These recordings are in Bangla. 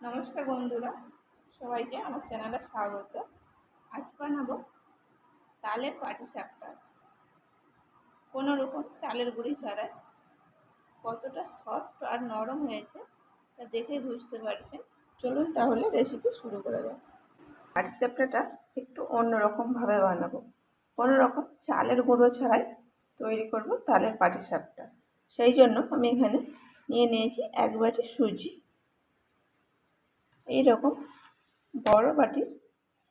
নমস্কার বন্ধুরা, সবাইকে আমার চ্যানেলে স্বাগত। আজ বানাবো তালের পাটি সাপটা কোনো রকম চালের গুঁড়ি ছাড়াই। কতটা সফট আর নরম হয়েছে তা দেখে বুঝতে পারছেন। চলুন তাহলে রেসিপি শুরু করে দেয় পাটি সাপটাটা একটু অন্যরকমভাবে বানাবো। কোনো রকম চালের গুঁড়ো ছাড়াই তৈরি করব তালের পাটি সাপটা সেই জন্য আমি এখানে নিয়ে নিয়েছি এক বাটি সুজি। এই রকম বড় বাটির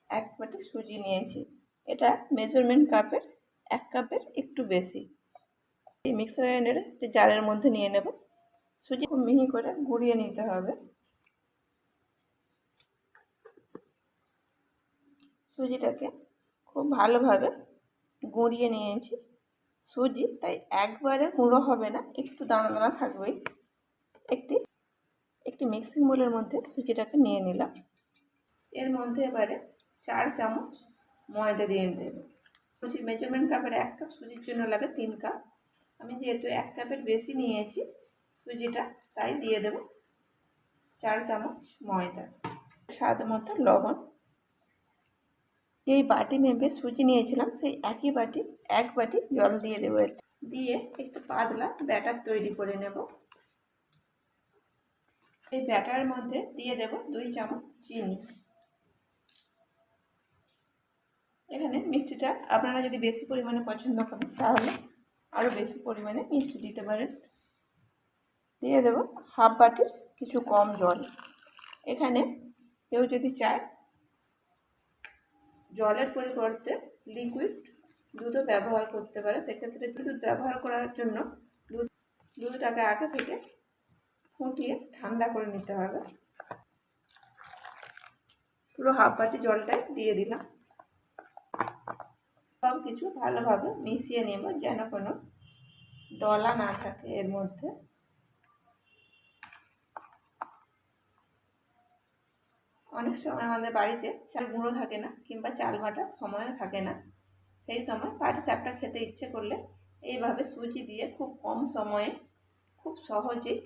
এক বাটি সুজি নিয়েছি। এটা মেজারমেন্ট কাপের, এক কাপের একটু বেশি। এই মিক্সার গ্রাইন্ডারে একটি জারের মধ্যে নিয়ে নেব। সুজি খুব মিহি করে গুঁড়িয়ে নিতে হবে। সুজিটাকে খুব ভালোভাবে গুঁড়িয়ে নিয়েছি। সুজি তাই একবারে গুঁড়ো হবে না, একটু দানা দানা থাকবেই। একটি মিক্সিং বোলের মধ্যে সুজিটাকে নিয়ে নিলাম। এর মধ্যে এবারে চার চামচ ময়দা দিয়ে দেব। সুজি মেজারমেন্ট কাপের এক কাপ সুজির জন্য লাগে তিন কাপ আমি যেহেতু এক কাপের বেশি নিয়েছি সুজিটা, তাই দিয়ে দেব চার চামচ ময়দা। স্বাদ মতো লবণ। যেই বাটি মেপে সুজি নিয়েছিলাম, সেই একই বাটি, এক বাটি জল দিয়ে দেবো দিয়ে একটু পাতলা ব্যাটার তৈরি করে নেব। এই ব্যাটারের মধ্যে দিয়ে দেব দুই চামচ চিনি। এখানে মিষ্টিটা আপনারা যদি বেশি পরিমাণে পছন্দ করেন, তাহলে আরও বেশি পরিমাণে মিষ্টি দিতে পারেন। দিয়ে দেব হাফ বাটির কিছু কম জল। এখানে কেউ যদি চায় জলের পরিবর্তে লিকুইড দুধও ব্যবহার করতে পারে। সেক্ষেত্রে দুধ ব্যবহার করার জন্য দুধ, দুধটাকে আগে থেকে ফুটিয়ে ঠান্ডা করে নিতে হবে। পুরো হাফ বাটি জলটাই দিয়ে দিলাম। সব কিছু ভালোভাবে মিশিয়ে নেব যেন কোনো দলা না থাকে এর মধ্যে। অনেক সময় আমাদের বাড়িতে চাল গুঁড়ো থাকে না কিংবা চাল বাটার সময়ও থাকে না। সেই সময় পাটি চাপটা খেতে ইচ্ছে করলে এইভাবে সুজি দিয়ে খুব কম সময়ে খুব সহজেই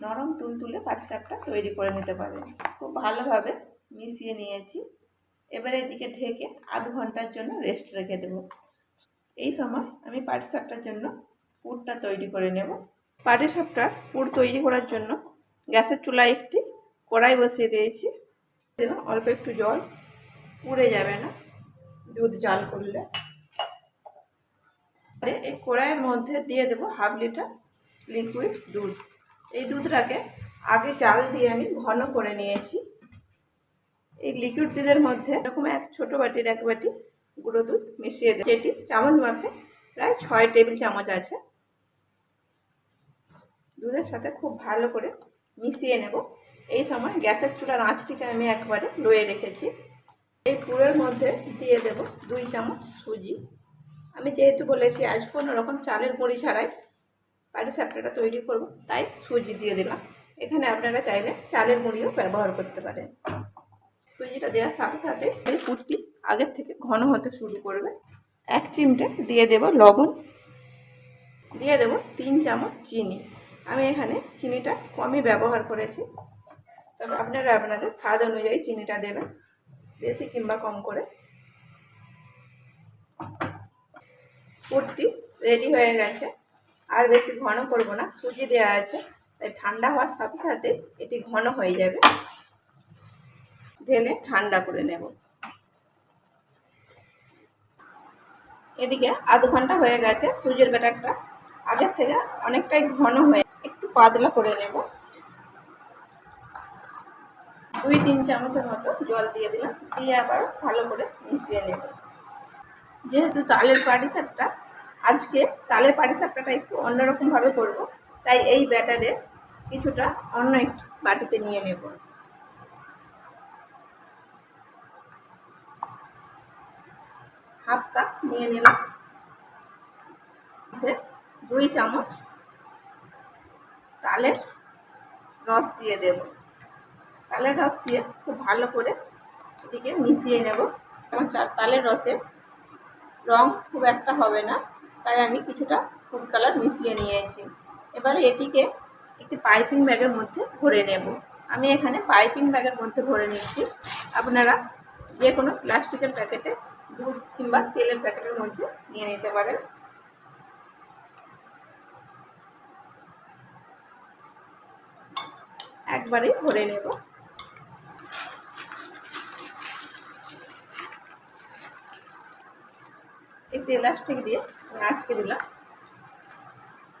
নরম তুল তুলতুলে পাটিসাপটা তৈরি করে নিতে পারেন খুব ভালোভাবে মিশিয়ে নিয়েছি। এবারে এটিকে ঢেকে আধ ঘণ্টার জন্য রেস্ট রেখে দেব। এই সময় আমি পাটিসাপটার জন্য পুরটা তৈরি করে নেব। পাটিসাপটার পুর তৈরি করার জন্য গ্যাসের চুলায় একটি কড়াই বসিয়ে দিয়েছি। দিলাম অল্প একটু জল পুড়ে যাবে না দুধ জাল করলে। এই কড়াইয়ের মধ্যে দিয়ে দেবো হাফ লিটার লিকুইড দুধ। এই দুধটাকে আগে চাল দিয়ে আমি ঘন করে নিয়েছি। এই লিকুইড দুধের মধ্যে এরকম এক ছোটো বাটির এক বাটি গুঁড়ো দুধ মিশিয়ে দেব। যেটি চামচ মাপে প্রায় ছয় টেবিল চামচ আছে। দুধের সাথে খুব ভালো করে মিশিয়ে নেব। এই সময় গ্যাসের চুলার আঁচটিকে আমি একবারে লয়ে রেখেছি। এই পুরের মধ্যে দিয়ে দেব দুই চামচ সুজি। আমি যেহেতু বলেছি আজ কোনো রকম চালের গুঁড়ি ছাড়াই পাটিসাপটাটা তৈরি করব, তাই সুজি দিয়ে দিলাম। এখানে আপনারা চাইলে চালের মুড়িও ব্যবহার করতে পারেন। সুজিটা দেওয়ার সাথে সাথে এই পুরটি আগের থেকে ঘন হতে শুরু করবে। এক চিমটে দিয়ে দেব লবণ। দিয়ে দেব তিন চামচ চিনি। আমি এখানে চিনিটা কমই ব্যবহার করেছি। তবে আপনারা আপনাদের স্বাদ অনুযায়ী চিনিটা দেবেন, বেশি কিংবা কম করে। পুরটি রেডি হয়ে গেছে। আর বেশি ঘন করব না, সুজি দেওয়া আছে, তাই ঠান্ডা হওয়ার সাথে সাথে এটি ঘন হয়ে যাবে। ঢেলে ঠান্ডা করে নেব। এদিকে আধ ঘণ্টা হয়ে গেছে সুজির ব্যাটারটা। আগের থেকে অনেকটাই ঘন হয়ে একটু পাতলা করে নেব। দুই তিন চামচের মতো জল দিয়ে দিলাম, দিয়ে আবার ভালো করে মিশিয়ে নেব। যেহেতু তালের পাটি সাপটা আজকে তালের পাটিসাপটাটা একটু অন্যরকমভাবে করব। তাই এই ব্যাটারে কিছুটা অন্য একটু বাটিতে নিয়ে নেব। হাফ কাপ নিয়ে নিলাম। দুই চামচ তালের রস দিয়ে দেব। তালের রস দিয়ে খুব ভালো করে এটিকে মিশিয়ে নেব। এবং তালের রসের রং খুব একটা হবে না। তাই আমি কিছুটা ফুড কালার মিশিয়ে নিয়েছি। এবারে এটিকে একটি পাইপিং ব্যাগের মধ্যে ভরে নেব। আমি এখানে পাইপিং ব্যাগের মধ্যে ভরে নিচ্ছি আপনারা যে কোনো প্লাস্টিকের প্যাকেটে দুধ কিংবা তেলের প্যাকেটের মধ্যে নিয়ে নিতে পারেন। একবারে ভরে নেব। একটি এলাস্টিক দিয়ে আটকে দিলাম।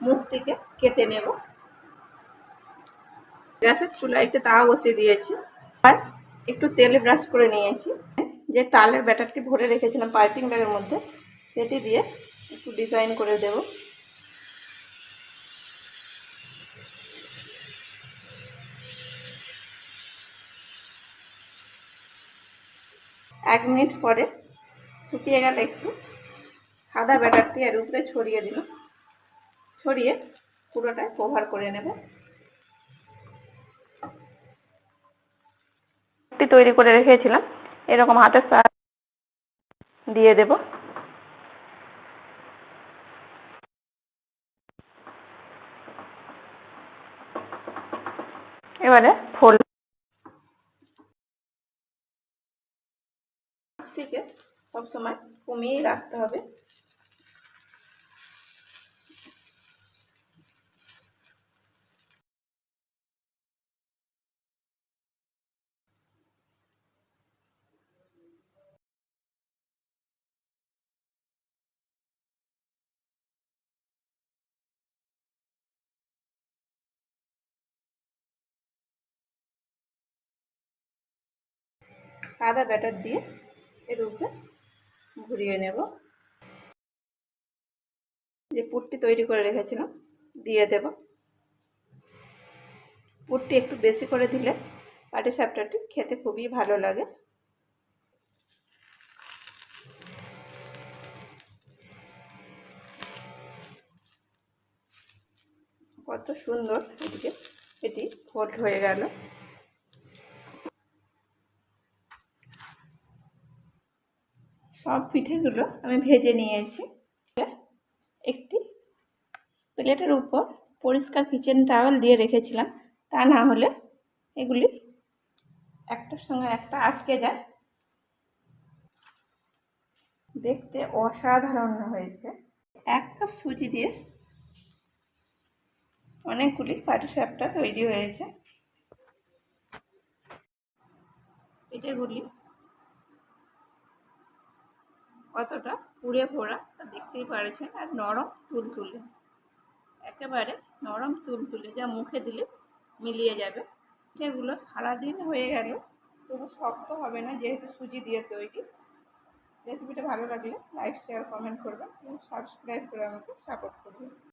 মুখটিকে কেটে নেব। গ্যাসের একটু তাওয়া বসিয়ে দিয়েছি। আর একটু তেলে ব্রাশ করে নিয়েছি। যে তালের ব্যাটারটি ভরে রেখেছিলাম পাইপিং ব্যাগের মধ্যে, সেটি দিয়ে একটু ডিজাইন করে দেব। এক মিনিট পরে শুকিয়ে গেলে একটু। সাদা ব্যাটারটি এর উপরে ছড়িয়ে দিল। ছড়িয়ে পুরোটাই কভার করে নেব। তৈরি করে রেখেছিলাম। এরকম হাতের দিয়ে দেব। এবারে ফোল মাছটিকে সবসময় কমিয়েই রাখতে হবে। সাদা ব্যাটার দিয়ে এর উপরে ঘুরিয়ে নেব। যে পুরটি তৈরি করে রেখেছিলাম, দিয়ে দেব। পুরটি একটু বেশি করে দিলে পাটি সাপটাটি খেতে খুবই ভালো লাগে। কত সুন্দর এটি ফোল্ড হয়ে গেল। সব পিঠেগুলো আমি ভেজে নিয়েছি। একটি প্লেটের উপর পরিষ্কার কিচেন টাওয়েল দিয়ে রেখেছিলাম। তা না হলে এগুলি একটার সঙ্গে একটা আটকে যায়। দেখতে অসাধারণ হয়েছে। এক কাপ সুজি দিয়ে অনেকগুলি পাটিসাপটা তৈরি হয়েছে। পিঠেগুলি কতটা পুড়ে ভরা তা দেখতেই পারছেন, আর নরম তুলতুলে একেবারে নরম তুলতুলে যা মুখে দিলে মিলিয়ে যাবে। সেগুলো সারাদিন হয়ে গেল তবু শক্ত হবে না, যেহেতু সুজি দিয়ে তৈরি। রেসিপিটা ভালো লাগলে লাইক, শেয়ার, কমেন্ট করবেন এবং সাবস্ক্রাইব করে আমাকে সাপোর্ট করবেন।